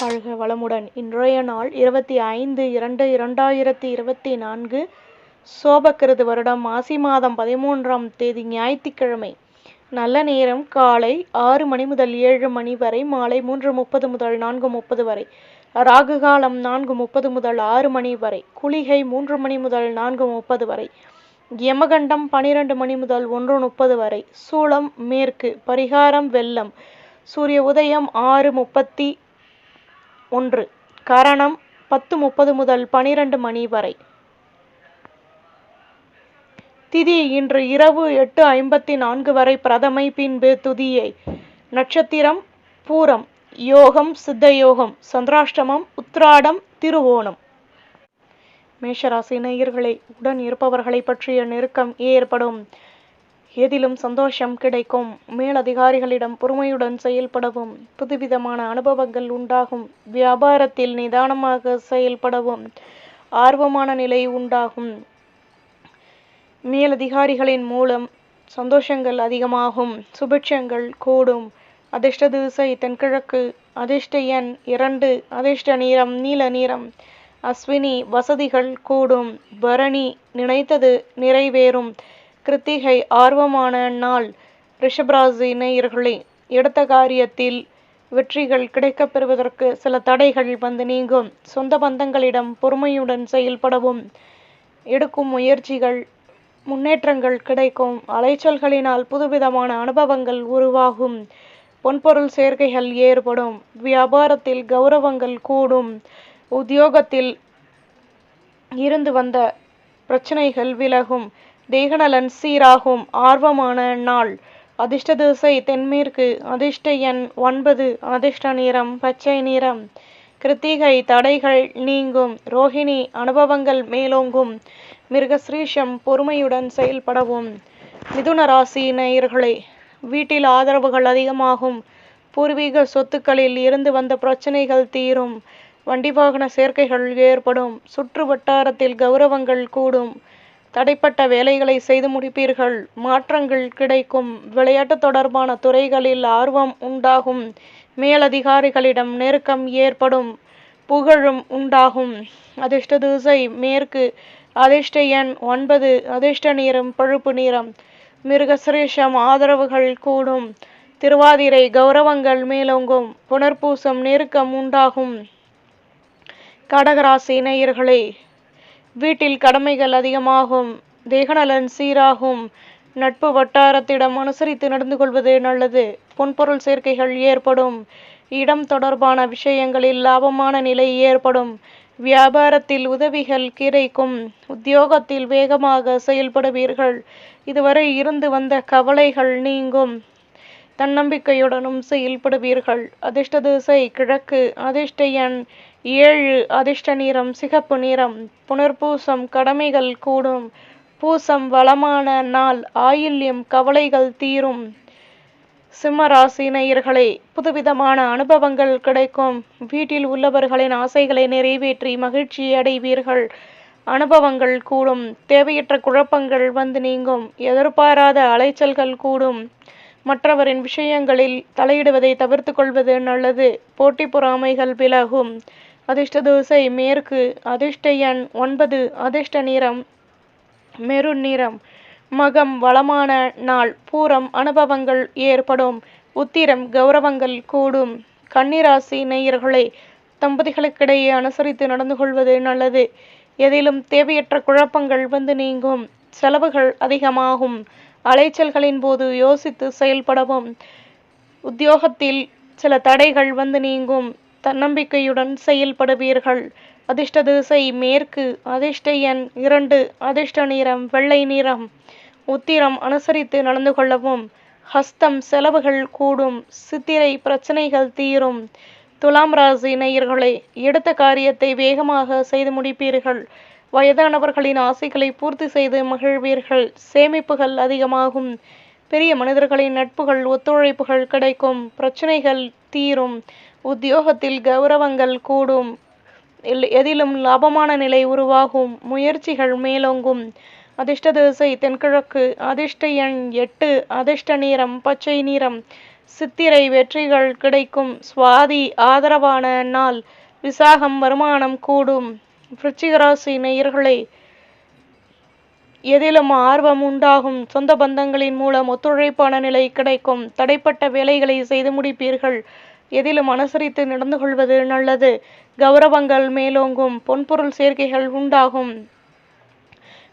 வாழ்க வளமுடன் இன்றைய நாள் இருபத்தி ஐந்து இரண்டு இரண்டாயிரத்தி இருபத்தி நான்கு சோபக்கிருது வருடம் மாசி மாதம் பதிமூன்றாம் தேதி ஞாயிற்றுக்கிழமை. நல்ல நேரம் காலை ஆறு மணி முதல் ஏழு மணி வரை மாலை மூன்று முப்பது முதல் நான்கு முப்பது வரை ராகு காலம் நான்கு முப்பது முதல் ஆறு மணி வரை குளிகை மூன்று மணி முதல் நான்கு முப்பது வரை யமகண்டம் பனிரெண்டு மணி முதல் ஒன்று முப்பது வரை சூளம் மேற்கு பரிகாரம் வெள்ளம் சூரிய உதயம் ஆறு முப்பத்தி ஒன்று. கரணம் பத்து முப்பது முதல் பனிரெண்டு மணி வரை. திதி இன்று இரவு எட்டு ஐம்பத்தி நான்கு வரை பிரதமை பின்பு துதியை. நட்சத்திரம் பூரம் யோகம் சித்த யோகம் சந்திராஷ்டமம் உத்ராடம் திருவோணம். மேஷராசி நேயர்களை உடன் இருப்பவர்களை பற்றிய நெருக்கம் ஏற்படும். எதிலும் சந்தோஷம் கிடைக்கும். மேலதிகாரிகளிடம் பொறுமையுடன் செயல்படவும் புதுவிதமான அனுபவங்கள் உண்டாகும். வியாபாரத்தில் நிதானமாக செயல்படவும் ஆர்வமான நிலை உண்டாகும். மேலதிகாரிகளின் மூலம் சந்தோஷங்கள் அதிகமாகும் சுபிட்சங்கள் கூடும். அதிர்ஷ்ட திசை தென்கிழக்கு அதிர்ஷ்ட எண் இரண்டு அதிர்ஷ்ட நிறம் நீல நிறம். அஸ்வினி வசதிகள் கூடும். பரணி நினைத்தது நிறைவேறும். கிருத்திகை ஆர்வமான நாள். ரிஷபராசி நேயர்களே எடுத்த காரியத்தில் வெற்றிகள் கிடைக்கப் பெறுவதற்கு சில தடைகள் வந்து நீங்கும். சொந்த பந்தங்களிடம் பொறுமையுடன் செயல்படவும் எடுக்கும் முயற்சிகள் முன்னேற்றங்கள் கிடைக்கும். அலைச்சல்களினால் புதுவிதமான அனுபவங்கள் உருவாகும். பொன்பொருள் சேர்க்கைகள் ஏற்படும். வியாபாரத்தில் கௌரவங்கள் கூடும். உத்தியோகத்தில் இருந்து வந்த பிரச்சனைகள் விலகும். தேகநலன் சீராகும் ஆர்வமான நாள். அதிர்ஷ்ட திசை தென்மேற்கு அதிர்ஷ்ட எண் ஒன்பது அதிர்ஷ்ட நிறம் பச்சை நிறம். கிருத்திகை தடைகள் நீங்கும் ரோஹிணி அனுபவங்கள் மேலோங்கும் மிருகஸ்ரீஷம் பொறுமையுடன் செயல்படவும். மிதுன ராசி நேயர்களே வீட்டில் ஆதரவுகள் அதிகமாகும். பூர்வீக சொத்துக்களில் இருந்து வந்த பிரச்சனைகள் தீரும். வண்டி வாகன சேர்க்கைகள் ஏற்படும். சுற்று வட்டாரத்தில் கௌரவங்கள் கூடும். தடைப்பட்ட வேலைகளை செய்து முடிப்பீர்கள். மாற்றங்கள் கிடைக்கும். விளையாட்டு தொடர்பான துறைகளில் ஆர்வம் உண்டாகும். மேலதிகாரிகளிடம் நெருக்கம் ஏற்படும். புகழும் உண்டாகும். அதிர்ஷ்ட திசை மேற்கு. அதிர்ஷ்ட எண் ஒன்பது. அதிர்ஷ்ட நிறம் பழுப்பு நிறம். மிருகசிரேஷம் ஆதரவுகள் கூடும். திருவாதிரை கௌரவங்கள் மேலோங்கும். புனர்பூசம் நெருக்கம் உண்டாகும். கடகராசி நேயர்களே வீட்டில் கடமைகள் அதிகமாகும். தேகநலன் சீராகும். நட்பு வட்டாரத்திடம் அனுசரித்து நடந்து கொள்வது நல்லது. பொன்பொருள் சேர்க்கைகள் ஏற்படும். இடம் தொடர்பான விஷயங்களில் லாபமான நிலை ஏற்படும். வியாபாரத்தில் உதவிகள் கிடைக்கும். உத்தியோகத்தில் வேகமாக செயல்படுவீர்கள். இதுவரை இருந்து வந்த கவலைகள் நீங்கும். தன்னம்பிக்கையுடனும் செயல்படுவீர்கள். அதிர்ஷ்ட திசை கிழக்கு. அதிர்ஷ்ட எண் ஏழு. அதிர்ஷ்ட நிறம் சிகப்பு நிறம். புனர்பூசம் கடமைகள் கூடும். பூசம் வளமான நாள். ஆயில்யம் கவலைகள் தீரும். சிம்மராசினியர்களே புதுவிதமான அனுபவங்கள் கிடைக்கும். வீட்டில் உள்ளவர்களின் ஆசைகளை நிறைவேற்றி மகிழ்ச்சி அடைவீர்கள். அனுபவங்கள் கூடும். தேவையற்ற குழப்பங்கள் வந்து நீங்கும். எதிர்பாராத அலைச்சல்கள் கூடும். மற்றவரின் விஷயங்களில் தலையிடுவதை தவிர்த்து கொள்வது நல்லது. போட்டி பொறாமைகள் விலகும். அதிர்ஷ்ட தோசை மேற்கு. அதிர்ஷ்ட எண் ஒன்பது. அதிர்ஷ்ட நிறம் மெருன் நிறம். மகம் வளமான நாள். பூரம் அனுபவங்கள் ஏற்படும். உத்திரம் கௌரவங்கள் கூடும். கன்னிராசி நேயர்களை தம்பதிகளுக்கிடையே அனுசரித்து நடந்து கொள்வது நல்லது. எதிலும் தேவையற்ற குழப்பங்கள் வந்து நீங்கும். செலவுகள் அதிகமாகும். அலைச்சல்களின் போது யோசித்து செயல்படவும். உத்தியோகத்தில் சில தடைகள் வந்து நீங்கும். தன்னம்பிக்கையுடன் செயல்படுவீர்கள். அதிர்ஷ்ட திசை மேற்கு அதிர்ஷ்ட எண் இரண்டு அதிர்ஷ்ட நிறம் வெள்ளை நிறம். உத்திரம் அனுசரித்து நடந்து கொள்ளவும். ஹஸ்தம் செலவுகள் கூடும். சித்திரை பிரச்சனைகள் தீரும். துலாம் ராசி நேயர்களே எடுத்த காரியத்தை வேகமாக செய்து முடிப்பீர்கள். வயதானவர்களின் ஆசைகளை பூர்த்தி செய்து மகிழ்வீர்கள். சேமிப்புகள் அதிகமாகும். பெரிய மனிதர்களின் நட்புகள் ஒத்துழைப்புகள் கிடைக்கும். பிரச்சனைகள் தீரும். உத்தியோகத்தில் கௌரவங்கள் கூடும். எதிலும் லாபமான நிலை உருவாகும். முயற்சிகள் மேலோங்கும். அதிர்ஷ்ட திசை தென்கிழக்கு. அதிர்ஷ்ட எண் எட்டு. அதிர்ஷ்ட நிறம் பச்சை நிறம். சித்திரை வெற்றிகள் கிடைக்கும். சுவாதி ஆதரவான நாள். விசாகம் வருமானம் கூடும். விருச்சிகராசி நேயர்களை எதிலும் ஆர்வம் உண்டாகும் சொந்த பந்தங்களின் மூலம் ஒத்துழைப்பான நிலை கிடைக்கும். தடைப்பட்ட வேலைகளை செய்து முடிப்பீர்கள். எதிலும் அனுசரித்து நடந்து கொள்வது நல்லது. கௌரவங்கள் மேலோங்கும். பொன்பொருள் சேர்க்கைகள் உண்டாகும்.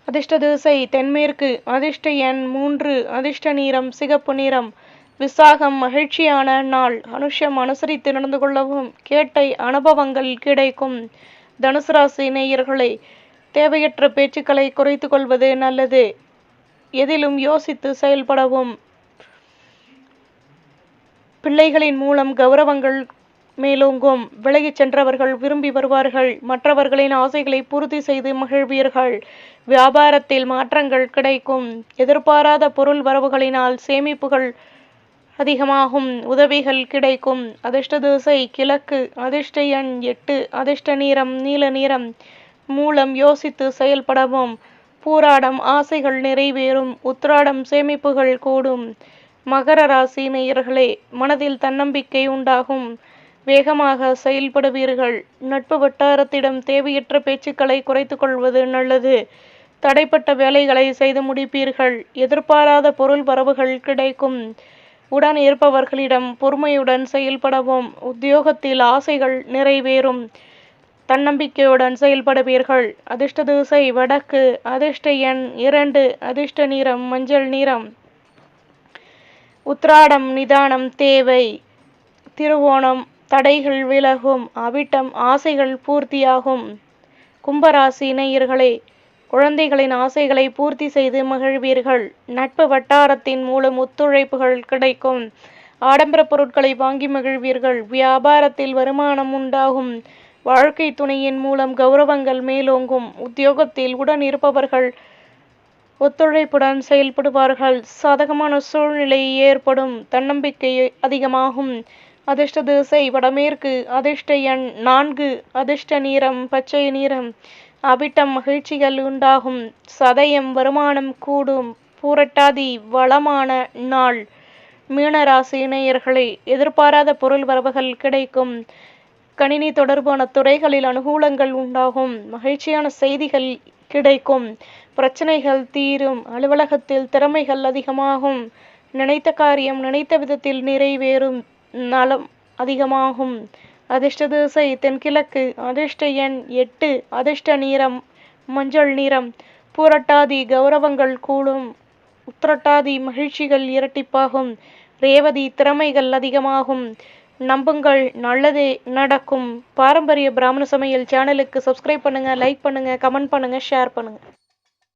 அதிர்ஷ்ட திசை தென்மேற்கு. அதிர்ஷ்ட எண் மூன்று. அதிர்ஷ்ட நிறம் சிகப்பு நிறம். விசாகம் மகிழ்ச்சியான நாள். அனுஷம் அனுசரித்து நடந்து கொள்ளவும். கேட்டை அனுபவங்கள் கிடைக்கும். தனுசு ராசி நேயர்களை தேவையற்ற பேச்சுக்களை குறைத்து கொள்வது நல்லது. எதிலும் யோசித்து செயல்படவும். பிள்ளைகளின் மூலம் கௌரவங்கள் மேலோங்கும். விலகிச் சென்றவர்கள் விரும்பி வருவார்கள். மற்றவர்களின் ஆசைகளை பூர்த்தி செய்து மகிழ்வீர்கள். வியாபாரத்தில் மாற்றங்கள் கிடைக்கும். எதிர்பாராத பொருள் வரவுகளினால் சேமிப்புகள் அதிகமாகும். உதவிகள் கிடைக்கும். அதிர்ஷ்ட திசை கிழக்கு. அதிர்ஷ்ட எண் எட்டு. அதிர்ஷ்ட நீரம் நீல நீரம் மூலம் யோசித்து செயல்படவும். பூராடம் ஆசைகள் நிறைவேறும். உத்ராடம் சேமிப்புகள் கூடும். மகர ராசி நேயர்களே மனதில் தன்னம்பிக்கை உண்டாகும். வேகமாக செயல்படுவீர்கள். நட்பு வட்டாரத்திடம் தேவையற்ற பேச்சுக்களை குறைத்து கொள்வது நல்லது. தடைப்பட்ட வேலைகளை செய்து முடிப்பீர்கள். எதிர்பாராத பொருள் வரவுகள் கிடைக்கும். உடன் இருப்பவர்களிடம் பொறுமையுடன் செயல்படவும் உத்தியோகத்தில் ஆசைகள் நிறைவேறும். தன்னம்பிக்கையுடன் செயல்படுவீர்கள். அதிர்ஷ்ட திசை வடக்கு அதிர்ஷ்ட எண் இரண்டு அதிர்ஷ்ட நிறம் மஞ்சள் நிறம். உத்ராடம் நிதானம் தேவை. திருவோணம் தடைகள் விலகும். அவிட்டம் ஆசைகள் பூர்த்தியாகும். கும்பராசி நேயர்களே குழந்தைகளின் ஆசைகளை பூர்த்தி செய்து மகிழ்வீர்கள். நட்பு வட்டாரத்தின் மூலம் ஒத்துழைப்புகள் கிடைக்கும். ஆடம்பர பொருட்களை வாங்கி மகிழ்வீர்கள். வியாபாரத்தில் வருமானம் உண்டாகும். வாழ்க்கை துணையின் மூலம் கௌரவங்கள் மேலோங்கும். உத்தியோகத்தில் உடன் இருப்பவர்கள் ஒத்துழைப்புடன் செயல்படுவார்கள். சாதகமான சூழ்நிலை ஏற்படும். தன்னம்பிக்கை அதிகமாகும். அதிர்ஷ்ட திசை வடமேற்கு அதிர்ஷ்ட எண் நான்கு அதிர்ஷ்ட நிறம் பச்சை நிறம். அபிட்டம் மகிழ்ச்சிகள் உண்டாகும். சதயம் வருமானம் கூடும். பூரட்டாதி வளமான நாள். மீனராசி இணையர்களே எதிர்பாராத பொருள் வரவுகள் கிடைக்கும். கணினி தொடர்பான துறைகளில் அனுகூலங்கள் உண்டாகும். மகிழ்ச்சியான செய்திகள் கிடைக்கும். பிரச்சனைகள் தீரும். அலுவலகத்தில் திறமைகள் அதிகமாகும். நினைத்த காரியம் நினைத்த விதத்தில் நிறைவேறும். நலம் அதிகமாகும். அதிர்ஷ்ட திசை தென்கிழக்கு அதிர்ஷ்ட எண் எட்டு அதிர்ஷ்ட நிறம் மஞ்சள் நிறம். பூரட்டாதி கௌரவங்கள் கூடும். உத்திரட்டாதி மகிழ்ச்சிகள் இரட்டிப்பாகும். ரேவதி திறமைகள் அதிகமாகும். நம்புங்கள் நல்லதே நடக்கும். பாரம்பரிய பிராமண சமையல் சேனலுக்கு சப்ஸ்கிரைப் பண்ணுங்க லைக் பண்ணுங்க கமெண்ட் பண்ணுங்க ஷேர் பண்ணுங்க.